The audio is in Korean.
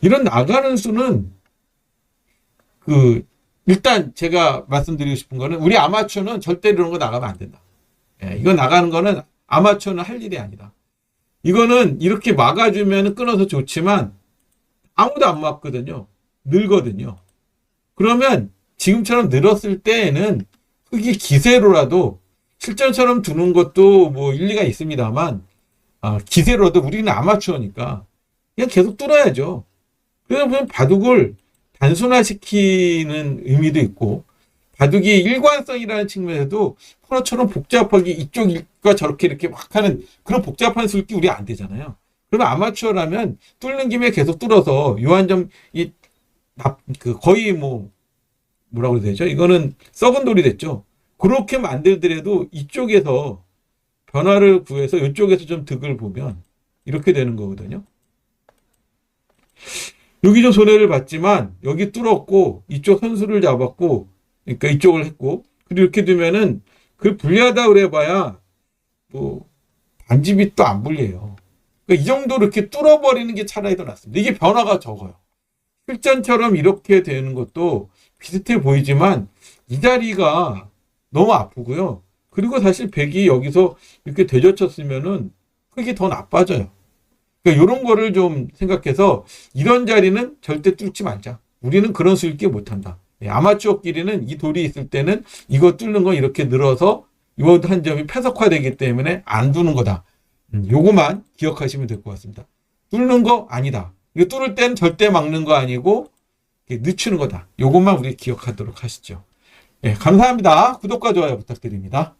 이런 나가는 수는 그 일단 제가 말씀드리고 싶은 거는 우리 아마추어는 절대 이런 거 나가면 안 된다. 예, 이거 나가는 거는 아마추어는 할 일이 아니다. 이거는 이렇게 막아주면 끊어서 좋지만 아무도 안 막거든요. 늘거든요. 그러면 지금처럼 늘었을 때에는 흙이 기세로라도 실전처럼 두는 것도 뭐 일리가 있습니다만 아, 기세로도 우리는 아마추어니까 그냥 계속 뚫어야죠. 그래서 보면 바둑을 단순화시키는 의미도 있고 바둑이 일관성이라는 측면에도 코너처럼 복잡하게 이쪽과 저렇게 이렇게 막 하는 그런 복잡한 술기 우리 안 되잖아요. 그러면 아마추어라면 뚫는 김에 계속 뚫어서 요한점 이 납- 그 거의 뭐 뭐라고 해야 되죠? 이거는 썩은 돌이 됐죠. 그렇게 만들더라도 이쪽에서 변화를 구해서 이쪽에서 좀 득을 보면 이렇게 되는 거거든요. 여기 좀 손해를 봤지만 여기 뚫었고 이쪽 선수를 잡았고 그러니까 이쪽을 했고 그리고 이렇게 되면은 그 불리하다 그래봐야 뭐 반집이 또 안 불려요. 그러니까 이 정도 이렇게 뚫어버리는 게 차라리 더 낫습니다. 이게 변화가 적어요. 실전처럼 이렇게 되는 것도 비슷해 보이지만 이 자리가 너무 아프고요. 그리고 사실 백이 여기서 이렇게 되젖혔으면은 흙이 더 나빠져요. 그러니까 이런 거를 좀 생각해서 이런 자리는 절대 뚫지 말자. 우리는 그런 수익기 못한다. 예, 아마추어끼리는 이 돌이 있을 때는 이거 뚫는 건 이렇게 늘어서 요한 점이 폐석화되기 때문에 안 두는 거다. 음, 요거만 기억하시면 될 것 같습니다. 뚫는 거 아니다. 이거 뚫을 땐 절대 막는 거 아니고 늦추는 거다. 요것만 우리 기억하도록 하시죠. 예, 감사합니다. 구독과 좋아요 부탁드립니다.